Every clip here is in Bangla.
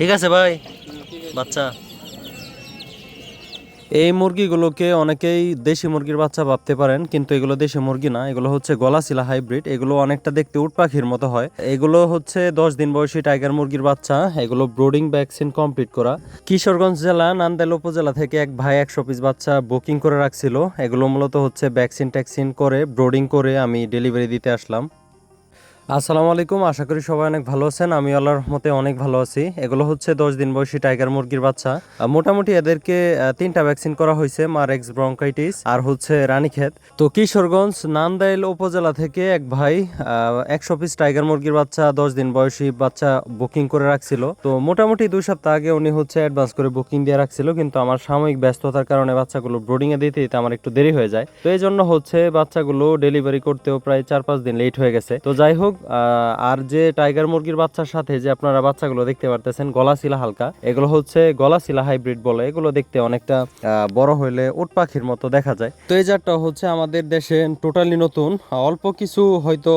ঠিক আছে ভাই। বাচ্চা। এই মুরগিগুলোকে অনেকেই দেশি মুরগির বাচ্চা ভাবতে পারেন, কিন্তু এগুলো দেশি মুরগি না, এগুলো হচ্ছে গলাশিলা হাইব্রিড। এগুলো অনেকটা দেখতে উট পাখির মতো হয়। এগুলো হচ্ছে দশ দিন বয়সী টাইগার মুরগির বাচ্চা, এগুলো ব্রোডিং ভ্যাকসিন কমপ্লিট করা। কিশোরগঞ্জ জেলা নান্দাইল উপজেলা থেকে এক ভাই একশো পিস বাচ্চা বুকিং করে রাখছিল। এগুলো মূলত হচ্ছে ভ্যাকসিন ট্যাক্সিন করে, ব্রোডিং করে আমি ডেলিভারি দিতে আসলাম। আসসালামু আলাইকুম, আশা করি সবাই অনেক ভালো আছেন। আমি আল্লাহর রহমতে অনেক ভালো আছি। এগুলো হচ্ছে দশ দিন বয়সী টাইগার মুরগির বাচ্চা। মোটামুটি এদেরকে তিনটা ভ্যাকসিন করা হয়েছে মারেক্স ব্রঙ্কাইটিস আর হচ্ছে রানীক্ষেত। তো কিশোরগঞ্জ, নান্দাইল উপজেলা থেকে এক ভাই একশো পিস টাইগার মুরগির বাচ্চা, দশ দিন বয়সী বাচ্চা বুকিং করে রাখছিল। তো মোটামুটি দুই সপ্তাহ আগে উনি হচ্ছে অ্যাডভান্স করে বুকিং দিয়ে রাখছিল, কিন্তু আমার সাময়িক ব্যস্ততার কারণে বাচ্চাগুলো ব্রোডিং এ দিতে দিতে আমার একটু দেরি হয়ে যায়। তো এই জন্য হচ্ছে বাচ্চাগুলো ডেলিভারি করতেও প্রায় চার পাঁচ দিন লেট হয়ে গেছে। তো যাই হোক আর যে টাইগার মুরগির বাচ্চার সাথে যে আপনারা বাচ্চাগুলো দেখতে পারতেছেন গলা শিলা হালকা, এগুলো হচ্ছে গলা শিলা হাইব্রিড বলে। এগুলো দেখতে অনেকটা বড় হইলে উট পাখির মতো দেখা যায়। তো এই জাতটা হচ্ছে আমাদের দেশে টোটালি নতুন। অল্প কিছু হয়তো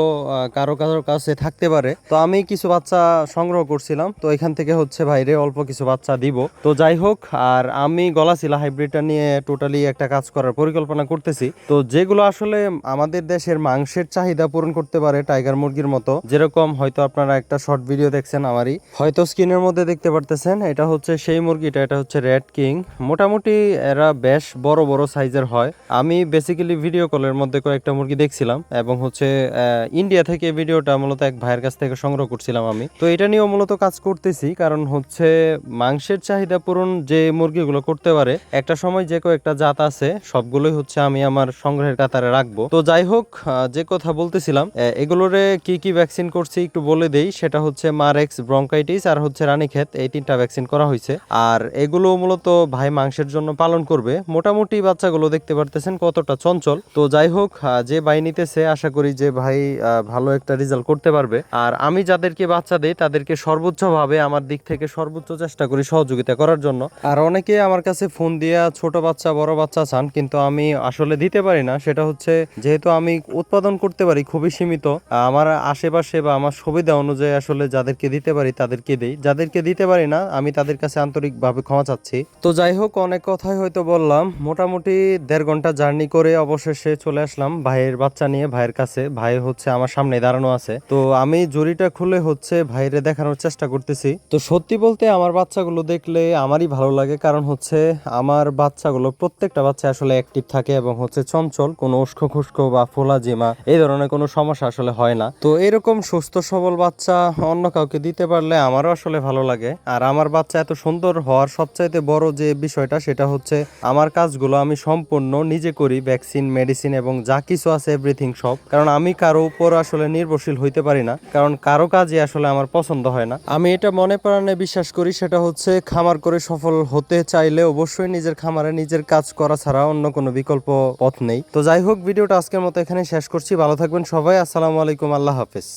কারও কারও কাছে থাকতে পারে। তো আমি কিছু বাচ্চা সংগ্রহ করছিলাম। তো এখান থেকে হচ্ছে বাইরে অল্প কিছু বাচ্চা দিব। তো যাই হোক, আর আমি গলা শিলা হাইব্রিডটা নিয়ে টোটালি একটা কাজ করার পরিকল্পনা করতেছি। তো যেগুলো আসলে আমাদের দেশের মাংসের চাহিদা পূরণ করতে পারে টাইগার মুরগির মতো। যেরকম হয়তো আপনারা একটা শর্ট ভিডিও দেখছেন আমারই। হয়তো স্ক্রিনের মধ্যে দেখতে পারতেছেন, এটা হচ্ছে সেই মুরগিটা এটা হচ্ছে রেড কিং মোটামুটি এরা বেশ বড় বড় সাইজের হয়। আমি বেসিক্যালি ভিডিও কলের মধ্যে কয়েকটা মুরগি দেখছিলাম এবং হচ্ছে ইন্ডিয়া থেকে ভিডিওটা মূলত এক ভাইয়ের কাছ থেকে সংগ্রহ করছিলাম আমি। তো এটা নিয়েও মূলত কাজ করতেছি, কারণ হচ্ছে মাংসের চাহিদা পূরণ যে মুরগিগুলো করতে পারে, একটা সময় যে কয়েকটা জাত আছে, সবগুলোই হচ্ছে আমি আমার সংগ্রহের কাতারে রাখব। তো যাই হোক যে কথা বলতেছিলাম এগুলোরে কি কি ভ্যাকসিন করছি একটু বলে দেই। সেটা হচ্ছে মারেক্স ব্রঙ্কাইটিস আর হচ্ছে রানীক্ষেত এই তিনটা ভ্যাকসিন করা হয়েছে। আর এগুলো মূলত ভাই মাংসের জন্য পালন করবে। মোটামুটি বাচ্চাগুলো দেখতে পারতেছেন কতটা চঞ্চল। তো যাই হোক যে ভাই নিতেছে, আশা করি যে ভাই ভালো একটা রেজাল্ট করতে পারবে। আর আমি যাদেরকে বাচ্চা দেই, তাদেরকে সর্বোচ্চভাবে আমার দিক থেকে সর্বোচ্চ চেষ্টা করি সহযোগিতা করার জন্য। আর অনেকে আমার কাছে ফোন দিয়া ছোট বাচ্চা, বড় বাচ্চা চান, কিন্তু আমি আসলে দিতে পারি না। সেটা হচ্ছে, যেহেতু আমি উৎপাদন করতে পারি, খুবই সীমিত আমার আশেপাশে বা আমার সুবিধা অনুযায়ী আসলে যাদেরকে দিতে পারি, তাদেরকে দিই। যাদেরকে দিতে পারি না, আমি তাদের কাছে আন্তরিকভাবে ক্ষমা চাচ্ছি। তো যাই হোক, অনেক কথাই হয়তো বললাম। মোটামুটি দেড় ঘণ্টা জার্নি করে অবশেষে চলে আসলাম ভাইয়ের বাচ্চা নিয়ে, ভাইয়ের কাছে। ভাই হচ্ছে আমার সামনে দাঁড়ানো আছে। তো আমি জুড়িটা খুলে হচ্ছে ভাইরে দেখানোর চেষ্টা করতেছি। তো সত্যি বলতে আমার বাচ্চাগুলো দেখলে আমারই ভালো লাগে। কারণ হচ্ছে আমার বাচ্চাগুলো, প্রত্যেকটা বাচ্চা আসলে অ্যাক্টিভ থাকে এবং হচ্ছে চঞ্চল, কোনো উস্কো খুস্কো বা ফোলা জিমা এই ধরনের কোনো সমস্যা আসলে হয় না। তো এরকম সুস্থ, সবল বাচ্চা অন্য কাউকে দিতে পারলে আমারও আসলে ভালো লাগে। আর আমার বাচ্চা এত সুন্দর হওয়ার সবচাইতে বড় যে বিষয়টা, সেটা হচ্ছে আমার কাজগুলো আমি সম্পূর্ণ নিজে করি ভ্যাকসিন মেডিসিন এবং যা কিছু আছে এভরিথিং সব। কারণ আমি কারও উপর আসলে নির্ভরশীল হইতে পারি না, কারণ কারও কাজই আসলে আমার পছন্দ হয় না। আমি এটা মনে প্রাণে বিশ্বাস করি, সেটা হচ্ছে খামার করে সফল হতে চাইলে অবশ্যই নিজের খামারে নিজের কাজ করা ছাড়া অন্য কোনো বিকল্প পথ নেই। তো যাই হোক, ভিডিওটা আজকের মতো এখানে শেষ করছি। ভালো থাকবেন সবাই, আসসালামু আলাইকুম, আল্লাহ হাফেজ